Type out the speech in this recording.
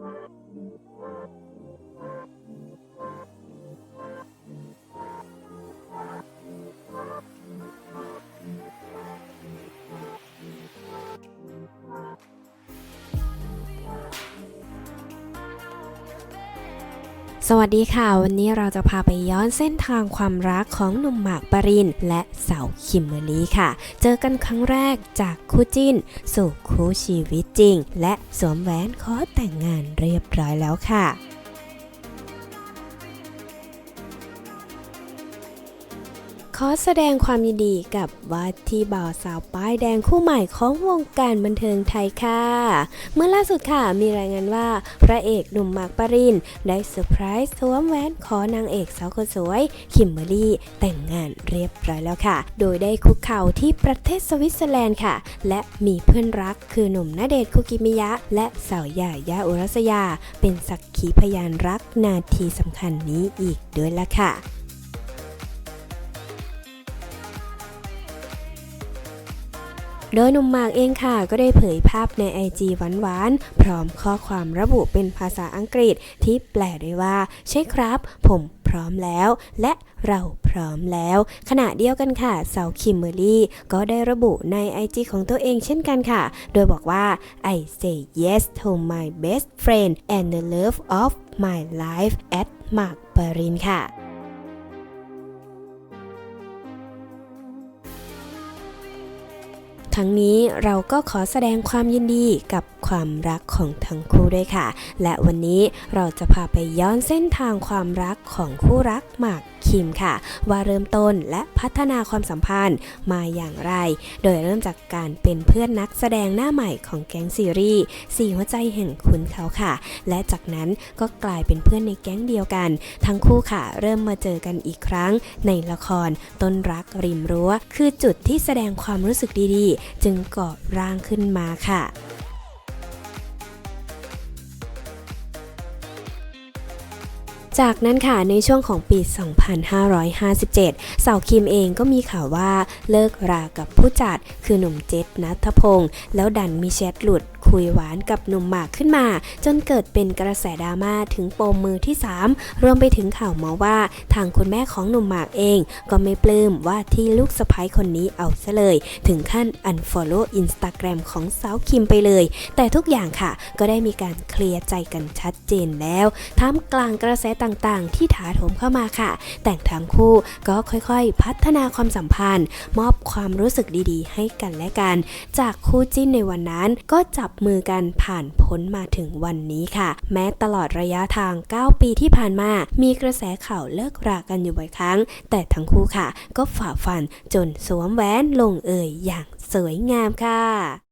Thank you. สวัสดีค่ะ วันนี้เราจะพาไปย้อนเส้นทางความรักของหนุ่มหมากปรินและสาวคิมเบอรรี่ค่ะ เจอกันครั้งแรกจากคู่จิ้น สู่คู่ชีวิตจริง และสวมแหวนขอแต่งงานเรียบร้อยแล้วค่ะ ขอแสดงความยินดีกับว่าที่บ่าวสาวป้ายแดงคู่ใหม่ของวงการบันเทิงไทยค่ะ เมื่อล่าสุดค่ะมีรายงานว่าพระเอกหนุ่มมากปรินได้เซอร์ไพรส์สวมแหวนขอนางเอกสาวคนสวย คิมเบอรี่ แต่งงานเรียบร้อยแล้วค่ะ โดยได้คุกเข่าที่ประเทศสวิตเซอร์แลนด์ค่ะ และมีเพื่อนรักคือหนุ่มณเดชคุกิมิยะ และสาวยายาอุรัสยา เป็นสักขีพยานรักนาทีสำคัญนี้อีกด้วยละค่ะ โดยหนุ่มหมากเองค่ะ ก็ได้เผยภาพใน IG หวานๆ พร้อมข้อความระบุเป็นภาษาอังกฤษที่แปลได้ว่า ใช่ครับ ผมพร้อมแล้ว และเราพร้อมแล้ว ขณะเดียวกันค่ะสาวคิมเบอรี่ก็ได้ระบุใน IG ของตัวเองเช่นกันค่ะ โดยบอกว่า I say yes to my best friend and the love of my life at หมากปรินค่ะ ทั้งนี้เราก็ขอแสดงความยินดีกับ ความรักของทั้งคู่ด้วยค่ะ และวันนี้เราจะพาไปย้อนเส้นทางความรักของคู่รักหมากคิมค่ะ ว่าเริ่มต้นและพัฒนาความสัมพันธ์มาอย่างไร โดยเริ่มจากการเป็นเพื่อนนักแสดงหน้าใหม่ของแก๊งซีรีส์สี่หัวใจแห่งคุณเขาค่ะ และจากนั้นก็กลายเป็นเพื่อนในแก๊งเดียวกัน ทั้งคู่ค่ะ เริ่มมาเจอกันอีกครั้ง ในละคร ต้นรักริมรั้ว คือจุดที่แสดงความรู้สึกดีๆ จึงก่อร่างขึ้นมาค่ะ จากนั้นค่ะในช่วงของปี 2557 สาวคิมเองก็มีข่าวว่าเลิกรากับผู้จัดคือหนุ่มเจษนัทพงศ์แล้วดันมีแชทหลุด คุยหวานกับหนุ่มหมากขึ้นมา จนเกิดเป็นกระแสดราม่าถึงปมมือที่ 3 รวมไปถึงข่าวมาว่า ทางคุณแม่ของหนุ่มหมากเอง ก็ไม่ปลื้มว่าที่ลูกสะใภ้คนนี้เอาซะเลย ถึงขั้น unfollow Instagram ของสาวคิมไปเลย แต่ทุกอย่างค่ะ ก็ได้มีการเคลียร์ใจกันชัดเจนแล้วท่ามกลางกระแสต่างๆ ที่ถาโถมเข้ามาค่ะ แต่งทั้งคู่ก็ค่อยๆ พัฒนาความสัมพันธ์ มอบความรู้สึกดีๆ ให้กันและกัน จากคู่จิ้นในวันนั้นก็จับมือกันผ่านพ้นมาถึงวันนี้ค่ะ แม้ตลอดระยะทาง 9 ปีที่ผ่านมา มีกระแสข่าวเลิกรากันอยู่บ่อยครั้ง แต่ทั้งคู่ค่ะ ก็ฝ่าฟันจนสวมแหวนลงเอ่ยอย่างสวยงามค่ะ